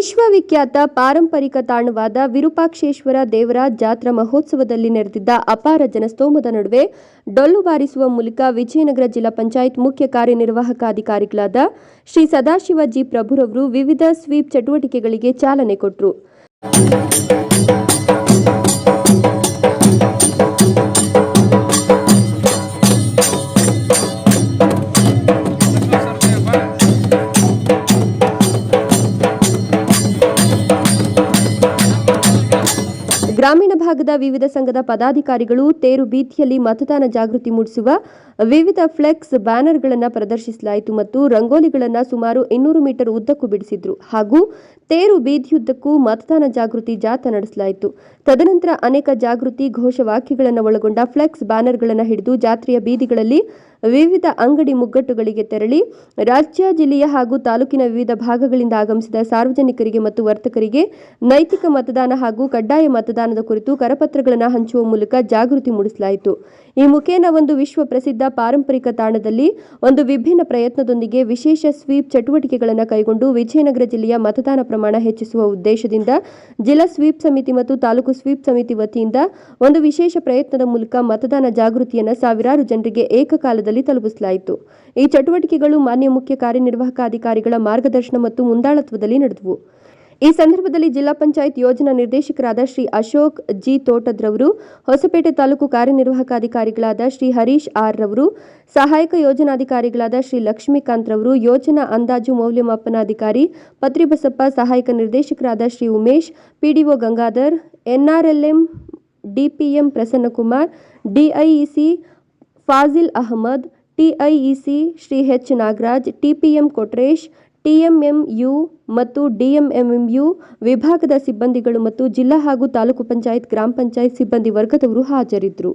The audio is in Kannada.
ವಿಶ್ವವಿಖ್ಯಾತ ಪಾರಂಪರಿಕ ತಾಣವಾದ ವಿರೂಪಾಕ್ಷೇಶ್ವರ ದೇವರ ಜಾತ್ರಾ ಮಹೋತ್ಸವದಲ್ಲಿ ನೆರೆದಿದ್ದ ಅಪಾರ ಜನಸ್ತೋಮದ ನಡುವೆ ಡೊಳ್ಳು ಬಾರಿಸುವ ಮೂಲಕ ವಿಜಯನಗರ ಜಿಲ್ಲಾ ಪಂಚಾಯತ್ ಮುಖ್ಯ ಕಾರ್ಯನಿರ್ವಾಹಕ ಅಧಿಕಾರಿಗಳಾದ ಶ್ರೀ ಸದಾಶಿವ ಜಿ ಪ್ರಭುರವರು ವಿವಿಧ ಸ್ವೀಪ್ ಚಟುವಟಿಕೆಗಳಿಗೆ ಚಾಲನೆ ಕೊಟ್ಟರು ಗ್ರಾಮೀಣ ಭಾಗದ ವಿವಿಧ ಸಂಘದ ಪದಾಧಿಕಾರಿಗಳು ತೇರು ಬೀದಿಯಲ್ಲಿ ಮತದಾನ ಜಾಗೃತಿ ಮೂಡಿಸುವ ವಿವಿಧ ಫ್ಲೆಕ್ಸ್ ಬ್ಯಾನರ್ಗಳನ್ನು ಪ್ರದರ್ಶಿಸಲಾಯಿತು ಮತ್ತು ರಂಗೋಲಿಗಳನ್ನು ಸುಮಾರು ಇನ್ನೂರು ಮೀಟರ್ ಉದ್ದಕ್ಕೂ ಬಿಡಿಸಿದ್ರು. ಹಾಗೂ ತೇರು ಬೀದಿಯುದ್ದಕ್ಕೂ ಮತದಾನ ಜಾಗೃತಿ ಜಾಥಾ ನಡೆಸಲಾಯಿತು. ತದನಂತರ ಅನೇಕ ಜಾಗೃತಿ ಘೋಷವಾಕ್ಯಗಳನ್ನು ಒಳಗೊಂಡ ಫ್ಲೆಕ್ಸ್ ಬ್ಯಾನರ್ಗಳನ್ನು ಹಿಡಿದು ಜಾತ್ರೆಯ ಬೀದಿಗಳಲ್ಲಿ ವಿವಿಧ ಅಂಗಡಿ ಮುಗ್ಗಟ್ಟುಗಳಿಗೆ ತೆರಳಿ ರಾಜ್ಯ, ಜಿಲ್ಲೆಯ ಹಾಗೂ ತಾಲೂಕಿನ ವಿವಿಧ ಭಾಗಗಳಿಂದ ಆಗಮಿಸಿದ ಸಾರ್ವಜನಿಕರಿಗೆ ಮತ್ತು ವರ್ತಕರಿಗೆ ನೈತಿಕ ಮತದಾನ ಹಾಗೂ ಕಡ್ಡಾಯ ಮತದಾನದ ಕುರಿತು ಕರಪತ್ರಗಳನ್ನು ಹಂಚುವ ಮೂಲಕ ಜಾಗೃತಿ ಮೂಡಿಸಲಾಯಿತು. ಈ ಮುಖೇನ ಒಂದು ವಿಶ್ವ ಪ್ರಸಿದ್ಧ ಪಾರಂಪರಿಕ ತಾಣದಲ್ಲಿ ಒಂದು ವಿಭಿನ್ನ ಪ್ರಯತ್ನದೊಂದಿಗೆ ವಿಶೇಷ ಸ್ವೀಪ್ ಚಟುವಟಿಕೆಗಳನ್ನು ಕೈಗೊಂಡು ವಿಜಯನಗರ ಜಿಲ್ಲೆಯ ಮತದಾನ ಪ್ರಮಾಣ ಹೆಚ್ಚಿಸುವ ಉದ್ದೇಶದಿಂದ ಜಿಲ್ಲಾ ಸ್ವೀಪ್ ಸಮಿತಿ ಮತ್ತು ತಾಲೂಕು ಸ್ವೀಪ್ ಸಮಿತಿ ವತಿಯಿಂದ ಒಂದು ವಿಶೇಷ ಪ್ರಯತ್ನದ ಮೂಲಕ ಮತದಾನ ಜಾಗೃತಿಯನ್ನು ಸಾವಿರಾರು ಜನರಿಗೆ ಏಕಕಾಲದಲ್ಲಿ ತಲುಪಿಸಲಾಯಿತು. ಈ ಚಟುವಟಿಕೆಗಳು ಮಾನ್ಯ ಮುಖ್ಯ ಕಾರ್ಯನಿರ್ವಾಹಕ ಅಧಿಕಾರಿಗಳ ಮಾರ್ಗದರ್ಶನ ಮತ್ತು ಮುಂದಾಳತ್ವದಲ್ಲಿ ನಡೆದವು. ಈ ಸಂದರ್ಭದಲ್ಲಿ ಜಿಲ್ಲಾ ಪಂಚಾಯತ್ ಯೋಜನಾ ನಿರ್ದೇಶಕರಾದ ಶ್ರೀ ಅಶೋಕ್ ಜಿ ತೋಟದ್ರವರು, ಹೊಸಪೇಟೆ ತಾಲೂಕು ಕಾರ್ಯನಿರ್ವಾಹಕ ಅಧಿಕಾರಿಗಳಾದ ಶ್ರೀ ಹರೀಶ್ ಆರ್ ರವರು, ಸಹಾಯಕ ಯೋಜನಾಧಿಕಾರಿಗಳಾದ ಶ್ರೀ ಲಕ್ಷ್ಮೀಕಾಂತ್ ರವರು, ಯೋಜನಾ ಅಂದಾಜು ಮೌಲ್ಯಮಾಪನಾಧಿಕಾರಿ ಪತ್ರಿಬಸಪ್ಪ, ಸಹಾಯಕ ನಿರ್ದೇಶಕರಾದ Shri Umesh, PDO Gangadhar, NRLM, DPM Prasannakumar, DIEC Fazil Ahmed TIEC Shri H Nagaraj TPM Kotresh TMMU ಮತ್ತು ಡಿಎಂಎಂಎಂಯು ವಿಭಾಗದ ಸಿಬ್ಬಂದಿಗಳು ಮತ್ತು ಜಿಲ್ಲಾ ಹಾಗೂ ತಾಲೂಕು ಪಂಚಾಯತ್, ಗ್ರಾಮ ಪಂಚಾಯತ್ ಸಿಬ್ಬಂದಿ ವರ್ಗದವರು ಹಾಜರಿದ್ದರು.